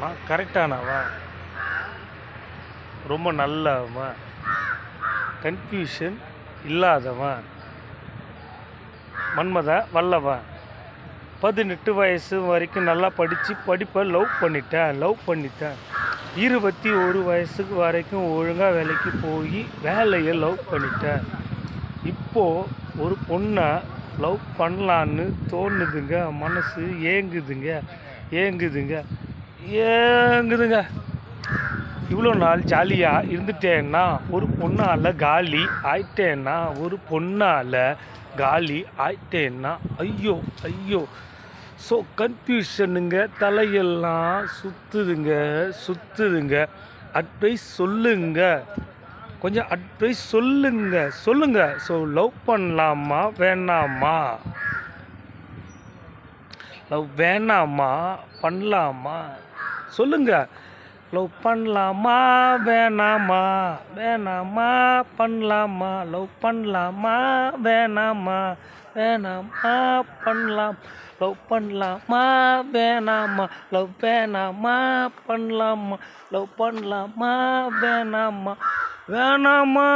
நான் கரெக்டானவன் ரொம்ப நல்லவன். கன்ஃபியூஷன் இல்லாதவன். மன்மத வல்லவன். பதினெட்டு வயசு வரைக்கும் நல்லா படித்து படிப்பை லவ் பண்ணிட்டேன் லவ் பண்ணிட்டேன். இருபத்தி ஒரு வயசுக்கு வரைக்கும் ஒழுங்காக வேலைக்கு போய் வேலையை லவ் பண்ணிட்டேன். இப்போது ஒரு பொண்ணை லவ் பண்ணலான்னு தோணுதுங்க மனசு ஏங்குதுங்க ஏங்குதுங்க. ஏங்குதுங்க. இவ்வளோ நாள் ஜாலியாக இருந்துட்டேன்னா ஒரு பொண்ணால் காலி ஆயிட்டேன்னா ஒரு பொண்ணால் காலி ஆயிட்டேன்னா ஐயோ ஐயோ. ஸோ கன்ஃபியூஷனுங்க தலையெல்லாம் சுற்றுதுங்க சுற்றுதுங்க அட்வைஸ் சொல்லுங்க. கொஞ்சம் அட்வைஸ் சொல்லுங்க சொல்லுங்க. ஸோ லவ் பண்ணலாமா வேணாமா? லவ் வேணாமா பண்ணலாமா? சொல்லுங்க. லவ் பண்ணலாமா? வேணாமா? வேணாமா? பண்ணலாமா? லவ் பண்ணலாமா? வேணாமா? வேணாமா? பண்ணலாம். லவ் பண்ணலாமா? வேணாமா? லவ் வேணாமா? பண்ணலாமா? லவ் பண்ணலாமா? வேணாமா? வேணாமா?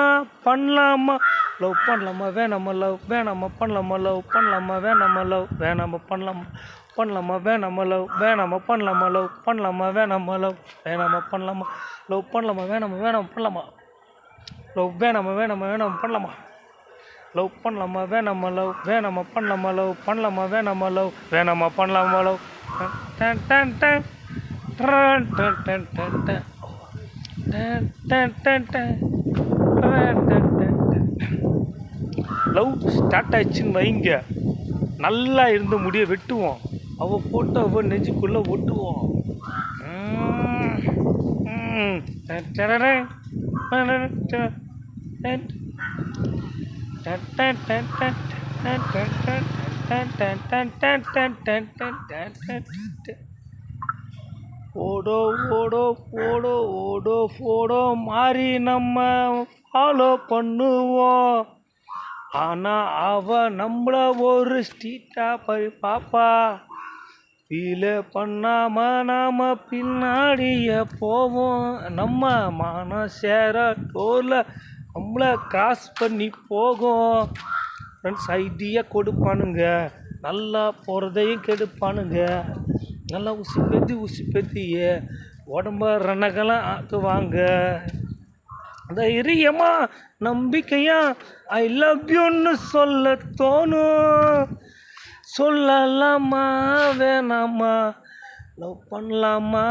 பண்ணலாமா? லவ் பண்ணலாமா? வேணாமா? லவ் வேணாமா? பண்ணலாமா? லவ் பண்ணலாமா? வேணாமா? லவ் வேணாமா? பண்ணலாமா? பண்ணலாமா? வேணாமா லவ் வேணாமா பண்ணலாமா லவ் பண்ணலாமா வேணாமா லவ் வேணாமா பண்ணலாமா? லவ் பண்ணலாமா வேணாமா வேணாமா பண்ணலாமா? லவ் வேணாமா வேணாமா வேணாமா பண்ணலாமா? லவ் பண்ணலாமா வேணாமா லவ் வேணாமா பண்ணலாமா லவ் பண்ணலாமா வேணாமா லவ் வேணாமா பண்ணலாமா லவ் டன் டன் டன். டன் டன் டன் டன் டன். டன் டேன் டன் டன். டன் டன் லவ் ஸ்டார்ட் ஆயிடுச்சுன்னு வைங்க. நல்லா இருந்து முடிய வெட்டுவோம். அவள் போட்டு அவள் நெஞ்சுக்குள்ளே ஒட்டுவோம். ஓடோ ஓடோ போடோ ஓடோ போடோ மாறி நம்ம ஃபாலோ பண்ணுவோம். ஆனால் அவ நம்மள ஒரு ஸ்ட்ரீட்டாக போய் பாப்பா. ஃபீல பண்ணாம நாம பின்னாடியே போவோம். நம்ம மனம் சேர டோரில் நம்மள கிராஸ் பண்ணி போகும். ஃப்ரெண்ட்ஸ் ஐடியா கொடுப்பானுங்க. நல்லா போகிறதையும் கெடுப்பானுங்க. நல்லா உசி பேத்தி உசி பெத்தியே உடம்ப ரணக்கெல்லாம் ஆக்குவாங்க. தைரியமாக நம்பிக்கையாக ஐ லவ் யூன்னு சொல்ல தோணும். சொல்லலாமா வேணாமா? லவ் பண்ணலாமா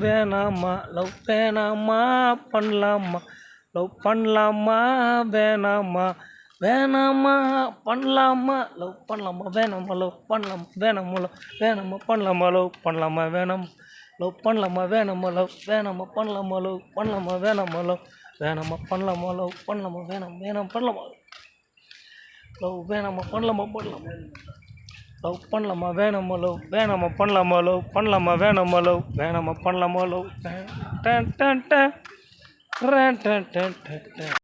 வேணாமா? லவ் வேணாமா பண்ணலாமா? லவ் பண்ணலாமா வேணாமா? வேணாமா பண்ணலாமா? லவ் பண்ணலாமா வேணாமா? லவ் பண்ணலாமா வேணாமா? லவ் வேணாமா பண்ணலாமா? லவ் பண்ணலாமா வேணாமா. லவ் பண்ணலாமா வேணாமா? லவ் வேணாமா பண்ணலாமா? லவ் பண்ணலாமா வேணாமா? லவ் வேணாமா பண்ணலாமா? லவ் பண்ணலாமா வேணாம் வேணாம் பண்ணலாமா? லவ் வேணாமா பண்ணலாமா பண்ணலாமா? லவ் பண்ணலாமா? வேணாமா லவ்? வேணாமா பண்ணலாமா லவ்? பண்ணலாமா? வேணாமா லவ்? வேணாமா பண்ணலாமா லவ்? டேன் டேன் டேன் டேன் டேன் டேன் டேன்